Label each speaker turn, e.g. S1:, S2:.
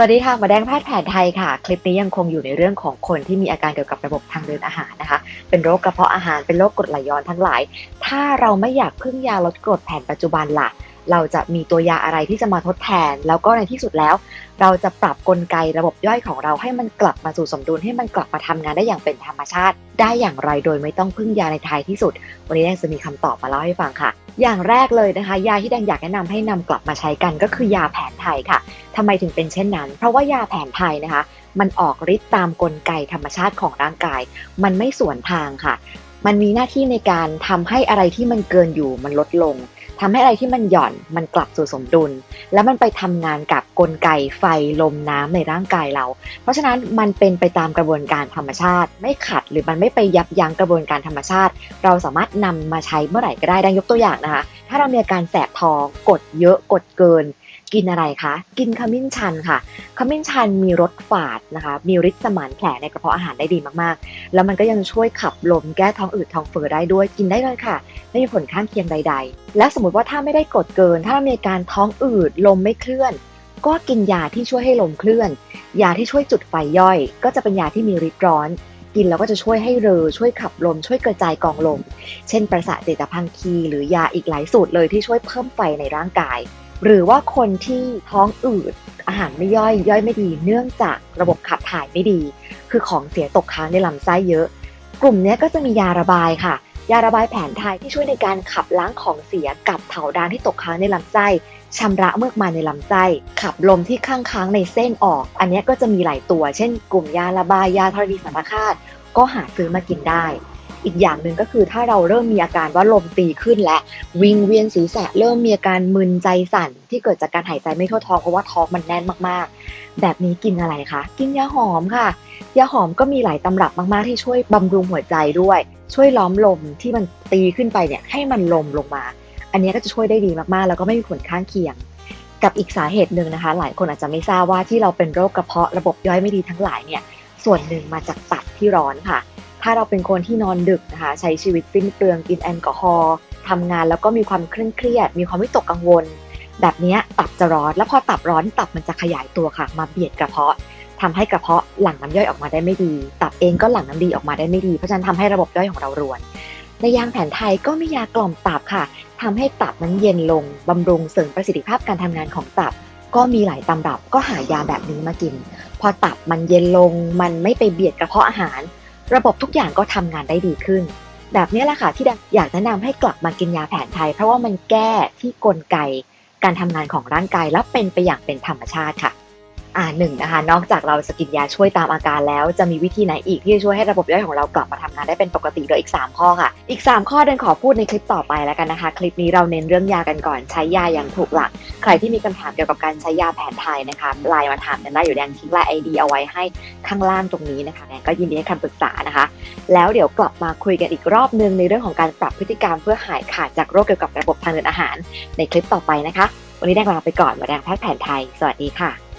S1: วัสดีค่ะ หมาแดงแพทย์แผนไทยค่ะ คลิปนี้ยังคงอยู่ในเรื่องของคนที่มีอาการเกี่ยวกับระบบทางเดินอาหารนะคะ เป็นโรคกระเพาะอาหาร เป็นโรคกรดไหลย้อนทั้งหลาย ถ้าเราไม่อยากพึ่งยาลดกรดแผนปัจจุบันล่ะ เราจะมีตัวยาอะไรที่จะมาทดแทน แล้วก็ในที่สุดแล้ว เราจะปรับกลไกระบบย่อยของเราให้มันกลับมาสู่สมดุลให้มันกลับมาทำงานได้อย่างเป็นธรรมชาติ ได้อย่างไรโดยไม่ต้องพึ่งยาในท้ายที่สุด วันนี้แดงจะมีคำตอบมาเล่าให้ฟังค่ะ อย่างแรกเลยนะคะ ยาที่แดงอยากแนะนำให้นำกลับมาใช้กันก็คือยาแผนไทยค่ะทำไมถึงเป็นเช่นนั้น เพราะว่ายาแผนไทยนะคะมันออกฤทธิ์ตามกลไกธรรมชาติของร่างกาย มันไม่สวนทางค่ะ มันมีหน้าที่ในการทำให้อะไรที่มันเกินอยู่มันลดลงทำให้อะไรที่มันหย่อนมันกลับสู่สมดุล แล้วมันไปทำงานกับกลไกไฟลมน้ำในร่างกายเรา เพราะฉะนั้นมันเป็นไปตามกระบวนการธรรมชาติ ไม่ขัดหรือมันไม่ไปยับยั้งกระบวนการธรรมชาติ เราสามารถนำมาใช้เมื่อไหร่ก็ได้ดังยกตัวอย่างนะคะ ถ้าเรามีอาการแสบท้องกดเยอะกดเกิน กินอะไรคะ กินขมิ้นชันค่ะ ขมิ้นชันมีรสฝาดนะคะ มีฤทธิ์สมานแผลในกระเพาะอาหารได้ดีมากๆ แล้วมันก็ยังช่วยขับลมแก้ท้องอืดท้องเฟ้อได้ด้วย กินได้เลยค่ะ ไม่มีผลข้างเคียงใด ๆ และสมมติว่าถ้าไม่ได้กดเกิน ถ้ามีอาการท้องอืด ลมไม่เคลื่อน ก็กินยาที่ช่วยให้ลมเคลื่อน ยาที่ช่วยจุดไฟย่อย ก็จะเป็นยาที่มีฤทธิ์ร้อน กินแล้วก็จะช่วยให้เรอ ช่วยขับลม ช่วยกระจายกองลม เช่น ประสาทเจตพังคี หรือยาอีกหลายสูตรเลยที่ช่วยเพิ่มไฟในร่างกาย หรือว่าคนที่ท้องอืดอาหารไม่ย่อยย่อยไม่ดี เนื่องจากระบบขับถ่ายไม่ดี คือของเสียตกค้างในลำไส้เยอะ กลุ่มนี้ก็จะมียาระบายค่ะ ยาระบายแผนไทยที่ช่วยในการขับล้างของเสียกับเผาดานที่ตกค้างในลำไส้ชำระเมือกมันในลำไส้ ขับลมที่ข้างค้างในเส้นออก อันนี้ก็จะมีหลายตัว เช่น กลุ่มยาระบายยาธรณีสัมปคาตก็หาซื้อมากินได้ อีกอย่างหนึ่งก็คือถ้าเราเริ่มมีอาการว่าลมตีขึ้นและวิงเวียนศีรษะเริ่มมีอาการมึนใจสั่น ที่เกิดจากการหายใจไม่ทั่วท้องเพราะว่าท้องมันแน่นมากๆ แบบนี้กินอะไรคะ กินยาหอมค่ะ ยาหอมก็มีหลายตำรับมากๆ ที่ช่วยบำรุงหัวใจด้วย ช่วยล้อมลมที่มันตีขึ้นไปเนี่ยให้มันลมลงมา อันนี้ก็จะช่วยได้ดีมากๆ แล้วก็ไม่มีผลข้างเคียงกับอีกสาเหตุหนึ่งนะคะ หลายคนอาจจะไม่ทราบว่าที่เราเป็นโรคกระเพาะระบบย่อยไม่ดีทั้งหลายเนี่ยส่วนหนึ่งมาจากตับที่ร้อนค่ะ ถ้าเราเป็นคนที่นอนดึกนะคะใช้ชีวิตสิ้นเปลืองกินแอลกอฮอล์ทำงานแล้วก็มีความเคร่งเครียด มีความวิตกกังวล แบบนี้ตับจะร้อน แล้วพอตับร้อนตับมันจะขยายตัวค่ะ มาเบียดกระเพาะทำให้กระเพาะหลั่งน้ำย่อยออกมาได้ไม่ดี ตับเองก็หลั่งน้ำดีออกมาได้ไม่ดีเพราะฉะนั้นทำให้ระบบย่อยของเรารวน ในยางแผนไทยก็มียากล่อมตับค่ะทำให้ตับมันเย็นลงบำรุงเสริมประสิทธิภาพการทำงานของตับ ก็มีหลายตำรับก็หายาแบบนี้มากิน พอตับมันเย็นลงมันไม่ไปเบียดกระเพาะอาหาร ระบบทุกอย่างก็ทำงานได้ดีขึ้น แบบนี้แหละค่ะที่อยากแนะนำให้กลับมากินยาแผนไทย เพราะว่ามันแก้ที่กลไก การทำงานของร่างกายและเป็นไปอย่างเป็นธรรมชาติค่ะ อ่าหนึ่งนะคะ นอกจากเราจะกินยาช่วยตามอาการแล้ว จะมีวิธีไหนอีกที่จะช่วยให้ระบบย่อยของเรากลับมาทำงานได้เป็นปกติโดยอีก 3 ข้อค่ะ อีก 3 ข้อเดินขอพูดในคลิปต่อไปแล้วกันนะคะ คลิปนี้เราเน้นเรื่องยากันก่อนใช้ยาอย่างถูกหลัก ใครที่มีคำถามเกี่ยวกับการใช้ยาแผนไทยนะคะไลน์มาถามกันได้อยู่แดงทิ้งไลน์ไอดีเอาไว้ให้ข้างล่างตรงนี้นะคะแดงก็ยินดีให้คำปรึกษานะคะ แล้วเดี๋ยวกลับมาคุยกันอีกรอบนึงในเรื่องของการปรับพฤติกรรมเพื่อหายขาดจากโรคเกี่ยวกับระบบทางเดินอาหาร ในคลิปต่อไปนะคะ วันนี้แดงลาไปก่อนมาแดงแพทย์แผนไทย สวัสดีค่ะ